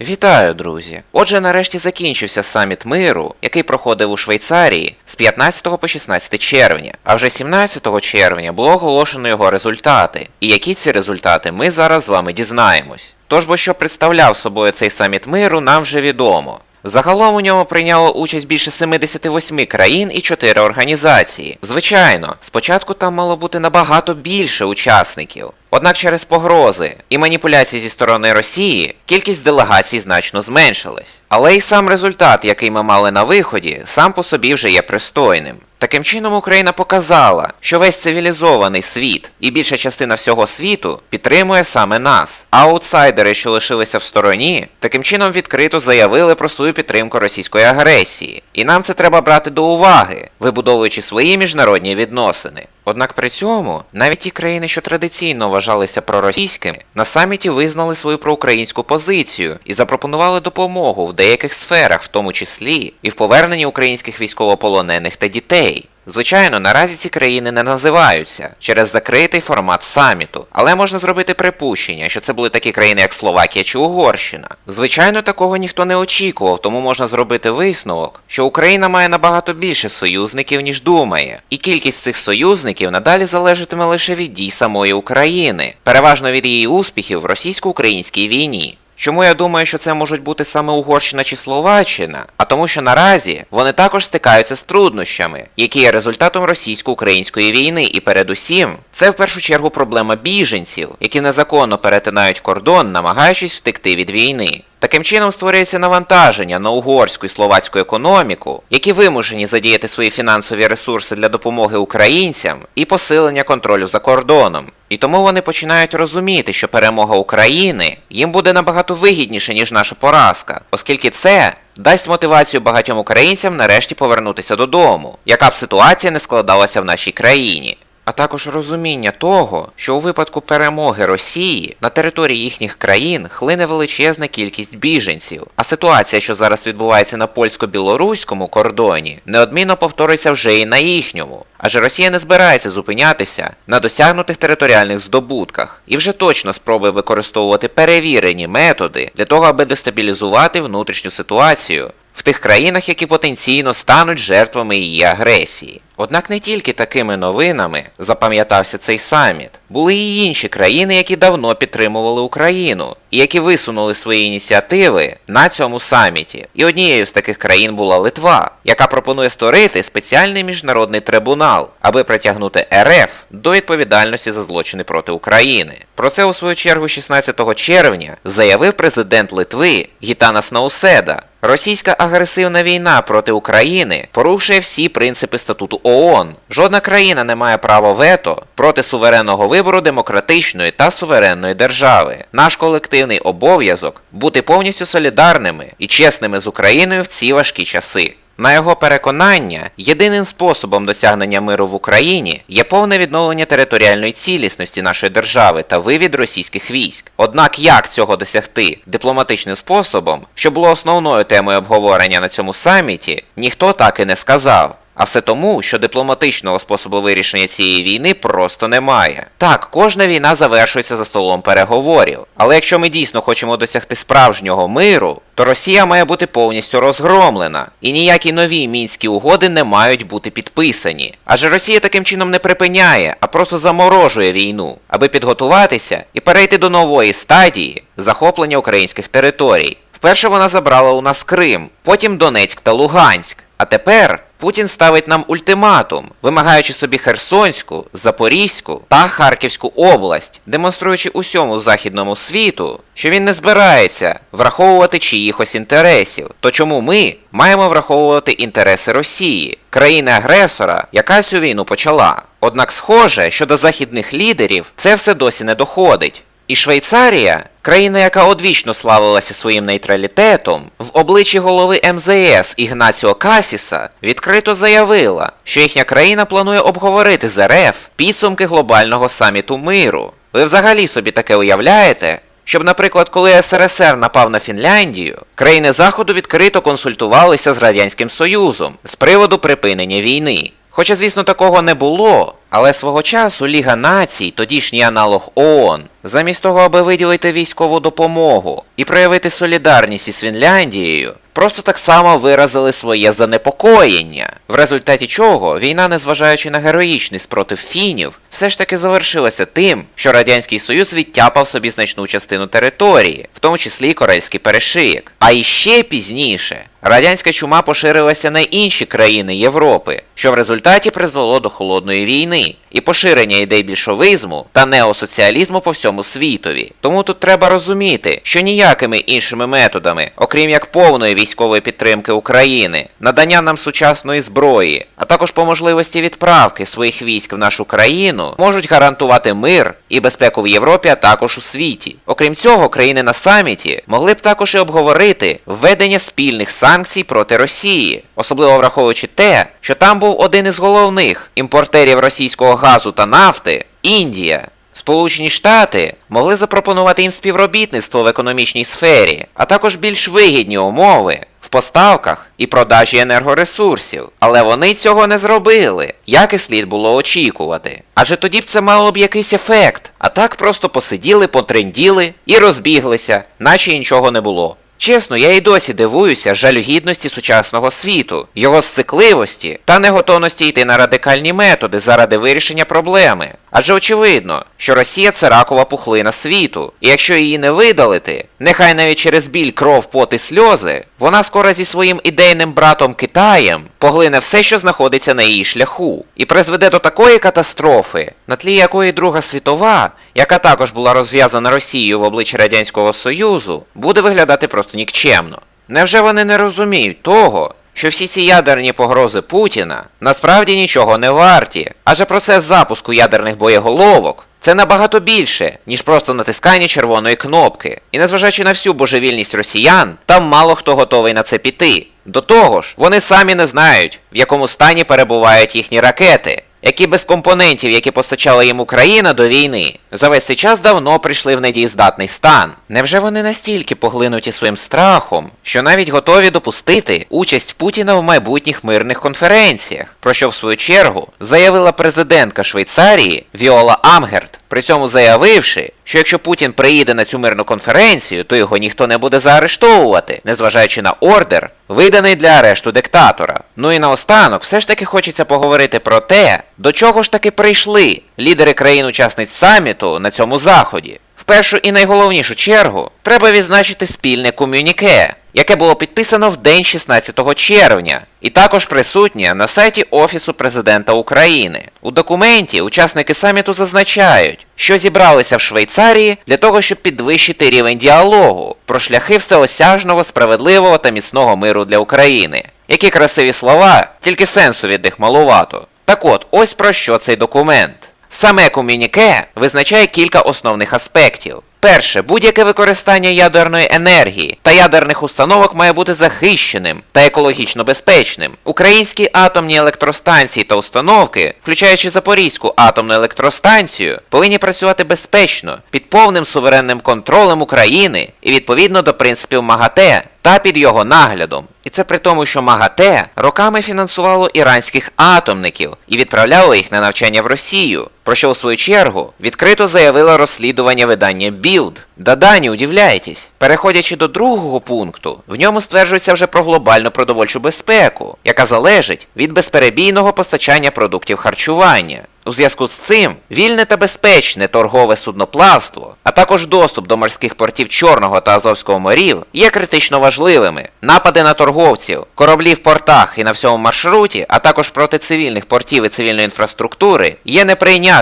Вітаю, друзі! Отже, нарешті закінчився саміт миру, який проходив у Швейцарії з 15 по 16 червня. А вже 17 червня було оголошено його результати. І які ці результати ми зараз з вами дізнаємось. Тож бо що представляв собою цей саміт миру, нам вже відомо. Загалом у ньому прийняло участь більше 78 країн і 4 організації. Звичайно, спочатку там мало бути набагато більше учасників. Однак через погрози і маніпуляції зі сторони Росії кількість делегацій значно зменшилась. Але й сам результат, який ми мали на виході, сам по собі вже є пристойним. Таким чином Україна показала, що весь цивілізований світ і більша частина всього світу підтримує саме нас. А аутсайдери, що лишилися в стороні, таким чином відкрито заявили про свою підтримку російської агресії. І нам це треба брати до уваги, вибудовуючи свої міжнародні відносини. Однак при цьому навіть ті країни, що традиційно вважалися проросійськими, на саміті визнали свою проукраїнську позицію і запропонували допомогу в деяких сферах, в тому числі і в поверненні українських військовополонених та дітей. Звичайно, наразі ці країни не називаються через закритий формат саміту, але можна зробити припущення, що це були такі країни, як Словакія чи Угорщина. Звичайно, такого ніхто не очікував, тому можна зробити висновок, що Україна має набагато більше союзників, ніж думає, і кількість цих союзників надалі залежатиме лише від дій самої України, переважно від її успіхів в російсько-українській війні. Чому я думаю, що це можуть бути саме Угорщина чи Словаччина? А тому, що наразі вони також стикаються з труднощами, які є результатом російсько-української війни, і передусім це в першу чергу проблема біженців, які незаконно перетинають кордон, намагаючись втекти від війни. Таким чином створюється навантаження на угорську і словацьку економіку, які вимушені задіяти свої фінансові ресурси для допомоги українцям і посилення контролю за кордоном. І тому вони починають розуміти, що перемога України їм буде набагато вигідніше, ніж наша поразка, оскільки це дасть мотивацію багатьом українцям нарешті повернутися додому, яка б ситуація не складалася в нашій країні. Також розуміння того, що у випадку перемоги Росії на території їхніх країн хлине величезна кількість біженців, а ситуація, що зараз відбувається на польсько-білоруському кордоні, неодмінно повториться вже і на їхньому. Адже Росія не збирається зупинятися на досягнутих територіальних здобутках і вже точно спробує використовувати перевірені методи для того, аби дестабілізувати внутрішню ситуацію в тих країнах, які потенційно стануть жертвами її агресії. Однак не тільки такими новинами запам'ятався цей саміт. Були і інші країни, які давно підтримували Україну, і які висунули свої ініціативи на цьому саміті. І однією з таких країн була Литва, яка пропонує створити спеціальний міжнародний трибунал, аби притягнути РФ до відповідальності за злочини проти України. Про це у свою чергу 16 червня заявив президент Литви Гітанас Науседа. Російська агресивна війна проти України порушує всі принципи статуту ООН. Жодна країна не має права вето проти суверенного вибору демократичної та суверенної держави. Наш колективний обов'язок бути повністю солідарними і чесними з Україною в ці важкі часи. На його переконання, єдиним способом досягнення миру в Україні є повне відновлення територіальної цілісності нашої держави та вивід російських військ. Однак як цього досягти дипломатичним способом, що було основною темою обговорення на цьому саміті, ніхто так і не сказав. А все тому, що дипломатичного способу вирішення цієї війни просто немає. Так, кожна війна завершується за столом переговорів. Але якщо ми дійсно хочемо досягти справжнього миру, то Росія має бути повністю розгромлена, і ніякі нові мінські угоди не мають бути підписані. Адже Росія таким чином не припиняє, а просто заморожує війну, аби підготуватися і перейти до нової стадії захоплення українських територій. Вперше вона забрала у нас Крим, потім Донецьк та Луганськ. А тепер Путін ставить нам ультиматум, вимагаючи собі Херсонську, Запорізьку та Харківську область, демонструючи усьому західному світу, що він не збирається враховувати чиїхось інтересів. То чому ми маємо враховувати інтереси Росії, країни-агресора, яка цю війну почала? Однак схоже, що до західних лідерів це все досі не доходить. І Швейцарія, країна, яка одвічно славилася своїм нейтралітетом, в обличчі голови МЗС Ігнаціо Касіса відкрито заявила, що їхня країна планує обговорити з РФ підсумки глобального саміту миру. Ви взагалі собі таке уявляєте? Щоб, наприклад, коли СРСР напав на Фінляндію, країни Заходу відкрито консультувалися з Радянським Союзом з приводу припинення війни. Хоча, звісно, такого не було, Але свого часу Ліга націй, тодішній аналог ООН, замість того, аби виділити військову допомогу і проявити солідарність із Фінляндією, просто так само виразили своє занепокоєння, в результаті чого війна, незважаючи на героїчний спротив фінів, все ж таки завершилася тим, що Радянський Союз відтяпав собі значну частину території, в тому числі і Корейський перешиєк. А іще пізніше радянська чума поширилася на інші країни Європи, що в результаті призвело до холодної війни і поширення ідей більшовизму та неосоціалізму по всьому світові. Тому тут треба розуміти, що ніякими іншими методами, окрім як повної військової підтримки України, надання нам сучасної зброї, а також по можливості відправки своїх військ в нашу країну, можуть гарантувати мир і безпеку в Європі, а також у світі. Окрім цього, країни на саміті могли б також і обговорити введення спільних санкцій проти Росії, особливо враховуючи те, що там був один із головних імпортерів російського газу та нафти Індія. Сполучені Штати могли запропонувати їм співробітництво в економічній сфері, а також більш вигідні умови в поставках і продажі енергоресурсів. Але вони цього не зробили, як і слід було очікувати. Адже тоді б це мало б якийсь ефект, а так просто посиділи, потренділи і розбіглися, наче нічого не було. Чесно, я і досі дивуюся жалюгідності сучасного світу, його сцикливості та неготовності йти на радикальні методи заради вирішення проблеми. Адже очевидно, що Росія це ракова пухлина світу, і якщо її не видалити, нехай навіть через біль, кров, пот і сльози, вона скоро зі своїм ідейним братом Китаєм поглине все, що знаходиться на її шляху, і призведе до такої катастрофи, на тлі якої Друга світова, яка також була розв'язана Росією в обличчі Радянського Союзу, буде виглядати просто нікчемно. Невже вони не розуміють того, що всі ці ядерні погрози Путіна насправді нічого не варті, адже процес запуску ядерних боєголовок це набагато більше, ніж просто натискання червоної кнопки. І незважаючи на всю божевільність росіян, там мало хто готовий на це піти. До того ж, вони самі не знають, в якому стані перебувають їхні ракети, які без компонентів, які постачала їм Україна до війни, за весь цей час давно прийшли в недієздатний стан. Невже вони настільки поглинуті своїм страхом, що навіть готові допустити участь Путіна в майбутніх мирних конференціях, про що в свою чергу заявила президентка Швейцарії Віола Амгерт, при цьому заявивши, що якщо Путін приїде на цю мирну конференцію, то його ніхто не буде заарештовувати, незважаючи на ордер, виданий для арешту диктатора. Ну і наостанок, все ж таки хочеться поговорити про те, до чого ж таки прийшли лідери країн-учасниць саміту на цьому заході. Першу і найголовнішу чергу треба відзначити спільне комюніке, яке було підписано в день 16 червня, і також присутнє на сайті Офісу президента України. У документі учасники саміту зазначають, що зібралися в Швейцарії для того, щоб підвищити рівень діалогу про шляхи всеосяжного, справедливого та міцного миру для України. Які красиві слова, тільки сенсу від них малувато. Так от, ось про що цей документ. Саме комюніке визначає кілька основних аспектів. Перше, будь-яке використання ядерної енергії та ядерних установок має бути захищеним та екологічно безпечним. Українські атомні електростанції та установки, включаючи Запорізьку атомну електростанцію, повинні працювати безпечно, під повним суверенним контролем України і відповідно до принципів МАГАТЕ та під його наглядом. І це при тому, що МАГАТЕ роками фінансувало іранських атомників і відправляло їх на навчання в Росію, про що у свою чергу відкрито заявило розслідування видання Білд. Да-да, не удивляйтесь. Переходячи до другого пункту, в ньому стверджується вже про глобальну продовольчу безпеку, яка залежить від безперебійного постачання продуктів харчування. У зв'язку з цим вільне та безпечне торгове судноплавство, а також доступ до морських портів Чорного та Азовського морів є критично важливими. Напади на торговців, кораблі в портах і на всьому маршруті, а також проти цивільних портів і цивільної інфраструктури є неприйнятними.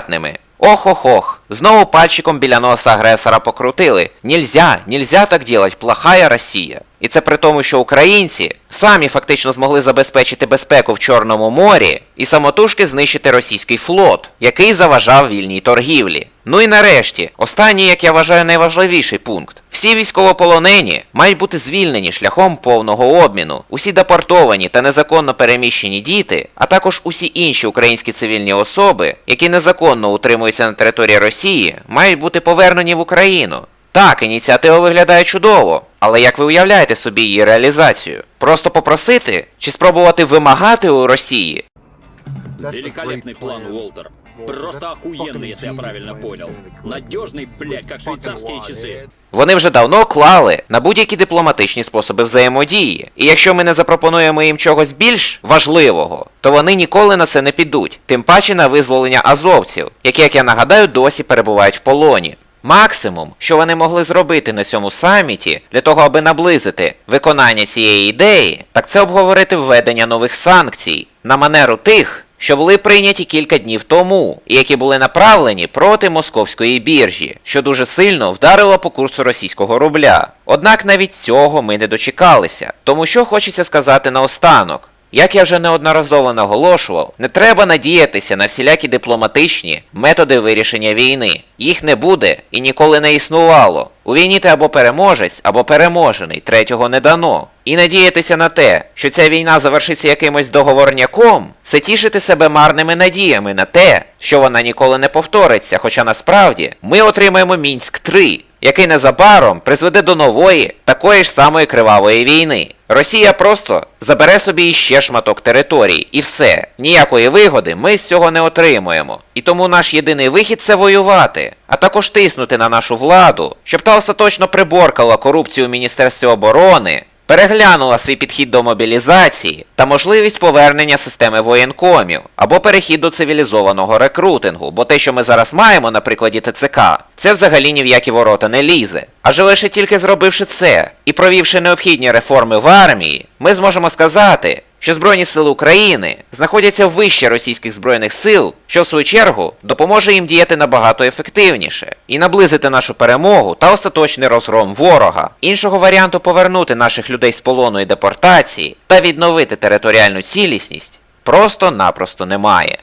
Ох-ох-ох, знову пальчиком біля носа агресора покрутили. Нельзя, нельзя так делать, плохая Росія. І це при тому, що українці самі фактично змогли забезпечити безпеку в Чорному морі і самотужки знищити російський флот, який заважав вільній торгівлі. Ну і нарешті, останній, як я вважаю, найважливіший пункт. Всі військовополонені мають бути звільнені шляхом повного обміну. Усі депортовані та незаконно переміщені діти, а також усі інші українські цивільні особи, які незаконно утримуються на території Росії, мають бути повернені в Україну. Так, ініціатива виглядає чудово, але як ви уявляєте собі її реалізацію? Просто попросити чи спробувати вимагати у Росії? Великолепний план, Уолтер. Просто охуенный, если я правильно понял. Надежный, блядь, как швейцарские часы. Вони вже давно клали на будь-які дипломатичні способи взаємодії. І якщо ми не запропонуємо їм чогось більш важливого, то вони ніколи на це не підуть, тим паче на визволення азовців, які, як я нагадаю, досі перебувають в полоні. Максимум, що вони могли зробити на цьому саміті для того, аби наблизити виконання цієї ідеї, так це обговорити введення нових санкцій на манеру тих, що були прийняті кілька днів тому, і які були направлені проти московської біржі, що дуже сильно вдарило по курсу російського рубля. Однак навіть цього ми не дочекалися. Тому що хочеться сказати наостанок. Як я вже неодноразово наголошував, не треба надіятися на всілякі дипломатичні методи вирішення війни. Їх не буде і ніколи не існувало. У війні ти або переможець, або переможений, третього не дано. І надіятися на те, що ця війна завершиться якимось договорняком, це тішити себе марними надіями на те, що вона ніколи не повториться, хоча насправді ми отримаємо Мінськ 3 який незабаром призведе до нової, такої ж самої кривавої війни. Росія просто забере собі іще шматок територій, і все. Ніякої вигоди ми з цього не отримуємо. І тому наш єдиний вихід це воювати, а також тиснути на нашу владу, щоб та остаточно приборкала корупцію у Міністерстві оборони, переглянула свій підхід до мобілізації та можливість повернення системи воєнкомів або перехід до цивілізованого рекрутингу, бо те, що ми зараз маємо на прикладі ТЦК, це взагалі ні в які ворота не лізе. Адже лише тільки зробивши це і провівши необхідні реформи в армії, ми зможемо сказати, що Збройні сили України знаходяться вище російських збройних сил, що в свою чергу допоможе їм діяти набагато ефективніше і наблизити нашу перемогу та остаточний розгром ворога. Іншого варіанту повернути наших людей з полону і депортації та відновити територіальну цілісність просто-напросто немає.